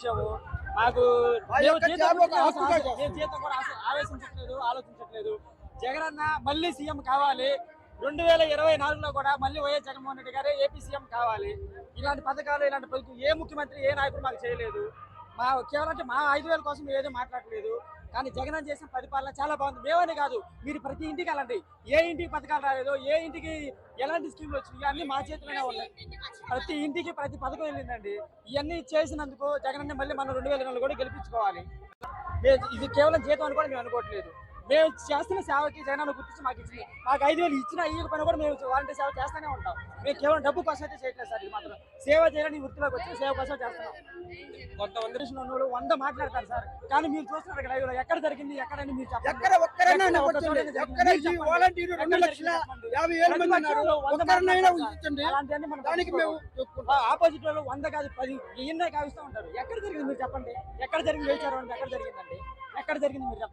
వచ్చాము మాకు జీతం కూడా ఆవేశించట్లేదు ఆలోచించట్లేదు. జగన్ అన్న మళ్ళీ సీఎం కావాలి. రెండు వేల ఇరవై నాలుగులో కూడా మళ్ళీ వైఎస్ జగన్మోహన్ రెడ్డి గారే ఏపీ సీఎం కావాలి. ఇలాంటి పథకాలు ఇలాంటి ఏ ముఖ్యమంత్రి ఏ నాయకుడు మాకు చేయలేదు. మా కేవలం అంటే మా ఐదు వేల కోసం ఏదో మాట్లాడలేదు. కానీ జగన్ చేసిన పరిపాలన చాలా బాగుంది. మేమనే కాదు మీరు ప్రతి ఇంటికి వెళ్ళండి. ఏ ఇంటికి పథకాలు రాలేదు ఏ ఇంటికి ఎలాంటి స్కీమ్లు వచ్చినాయి అన్నీ మా చేతిలోనే ఉన్నాయి. ప్రతి ఇంటికి ప్రతి పథకం వెళ్ళిందండి. ఇవన్నీ చేసినందుకు జగన్ మళ్ళీ మనం రెండు వేల నెలలు కూడా గెలిపించుకోవాలి. ఇది కేవలం జీతం అని కూడా మేము అనుకోవట్లేదు. మేము చేస్తున్న సేవకి జగన్ అన్న గుర్తించి మాకు ఇచ్చింది మాకు ఐదు వేలు ఇచ్చిన ఈ పని కూడా మేము వాలంటీర్ సేవ చేస్తూనే ఉంటాం. మేము కేవలం డబ్బు కోసం అయితే చేయట్లేదు సార్ ఇది మాత్రం. సేవ చేయాలని వృత్తిలోకి వచ్చి సేవ కోసం చేస్తున్నాం. కొంతమంది వంద మాట్లాడతారు సార్. కానీ మీరు చూస్తున్నారు కదా లైవ్లో ఎక్కడ జరిగింది ఎక్కడని మీరు ఆపోజిట్ వాళ్ళు వంద కాదు పది ఎన్నో కావిస్తూ ఉంటారు. ఎక్కడ జరిగింది మీరు చెప్పండి. ఎక్కడ జరిగింది వేచారు అంటే ఎక్కడ జరిగిందండి? ఎక్కడ జరిగింది మీరు చెప్పండి.